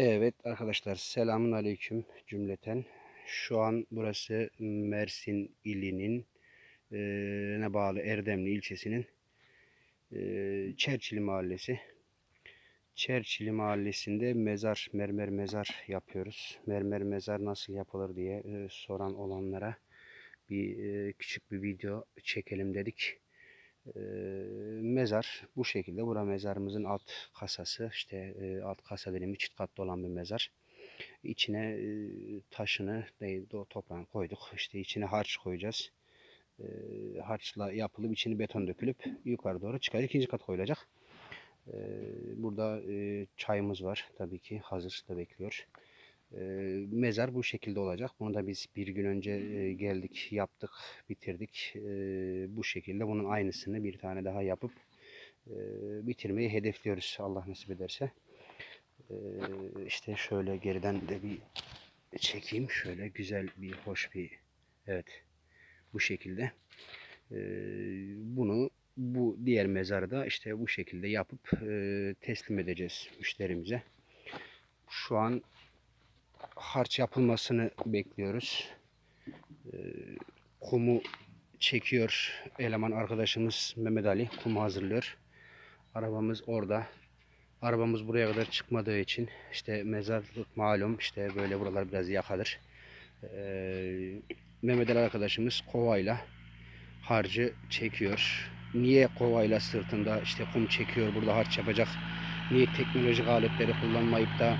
Evet arkadaşlar selamun aleyküm cümleten. Şu an burası Mersin ilinin ne bağlı Erdemli ilçesinin e, Çerçili mahallesi. Çerçili mahallesinde mezar, mermer mezar yapıyoruz. Mermer mezar nasıl yapılır diye soran olanlara bir küçük bir video çekelim dedik. Mezar bu şekilde. Bura mezarımızın alt kasası. İşte e, alt kasa dilimi çift katlı olan bir mezar. İçine e, taşını değil o toprağını koyduk. İşte içine harç koyacağız. E, harçla yapılıp içini beton dökülüp yukarı doğru çıkacak. İkinci kat koyulacak. E, burada e, çayımız var tabii ki hazır da bekliyor. E, mezar bu şekilde olacak. Bunu da biz bir gün önce e, geldik, yaptık, bitirdik. E, bu şekilde bunun aynısını bir tane daha yapıp e, bitirmeyi hedefliyoruz Allah nasip ederse. E, işte şöyle geriden de bir çekeyim. Şöyle güzel bir, hoş bir, evet bu şekilde. E, bunu bu diğer mezarda işte bu şekilde yapıp e, teslim edeceğiz müşterimize. Şu an harç yapılmasını bekliyoruz. Ee, kumu çekiyor eleman arkadaşımız Mehmet Ali. Kumu hazırlıyor. Arabamız orada. Arabamız buraya kadar çıkmadığı için işte mezarlık malum işte böyle buralar biraz yakadır. Ee, Mehmet Ali arkadaşımız kovayla harcı çekiyor. Niye kovayla sırtında işte kum çekiyor burada harç yapacak? Niye teknolojik aletleri kullanmayıp da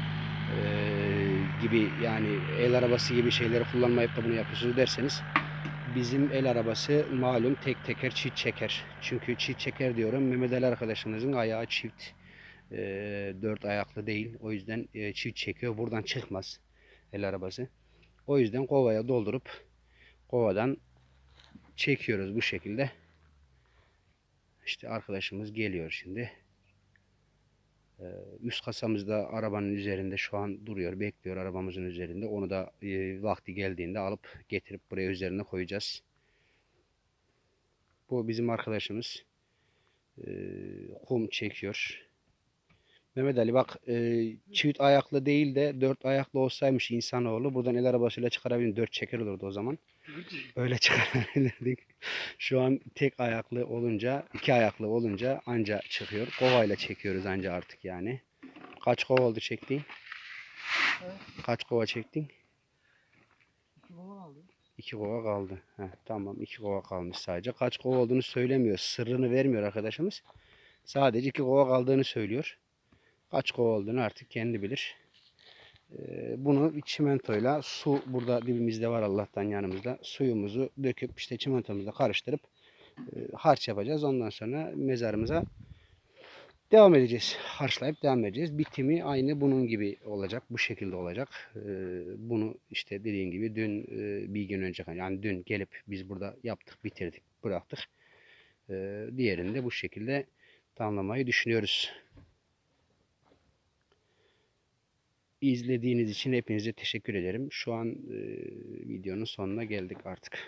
gibi yani el arabası gibi şeyleri kullanmayıp da bunu yapıyorsunuz derseniz bizim el arabası malum tek teker çift çeker. Çünkü çift çeker diyorum Mehmet Ali arkadaşımızın ayağı çift eee, dört ayaklı değil. O yüzden eee, çift çekiyor. Buradan çıkmaz el arabası. O yüzden kovaya doldurup kovadan çekiyoruz bu şekilde. İşte arkadaşımız geliyor şimdi. Ee, Üst kasamızda arabanın üzerinde şu an duruyor, bekliyor arabamızın üzerinde. Onu da e, vakti geldiğinde alıp getirip buraya üzerine koyacağız. Bu bizim arkadaşımız. Ee, kum çekiyor. Mehmet Ali bak e, çift ayaklı değil de dört ayaklı olsaymış insanoğlu buradan el arabasıyla çıkarabilir. Dört çeker olurdu o zaman. Öyle çıkarabilirdik. Şu an tek ayaklı olunca, iki ayaklı olunca anca çıkıyor. Kovayla çekiyoruz anca artık yani. Kaç kova oldu çektiğin? Evet. Kaç kova çektin? İki baba aldı. İki kova kaldı. Heh, tamam iki kova kalmış sadece. Kaç kova olduğunu söylemiyor. Sırrını vermiyor arkadaşımız. Sadece iki kova kaldığını söylüyor. Kaç kova olduğunu artık kendi bilir. Ee, bunu çimentoyla su burada dibimizde var Allah'tan yanımızda. Suyumuzu döküp işte çimentomuzla karıştırıp e, harç yapacağız. Ondan sonra mezarımıza devam edeceğiz. Harçlayıp devam edeceğiz. Bitimi aynı bunun gibi olacak. Bu şekilde olacak. Ee, bunu işte dediğim gibi dün e, bir gün önce yani dün gelip biz burada yaptık, bitirdik, bıraktık. Ee, diğerini de bu şekilde tamamlamayı düşünüyoruz. İzlediğiniz için hepinize teşekkür ederim. Şu an e, videonun sonuna geldik artık.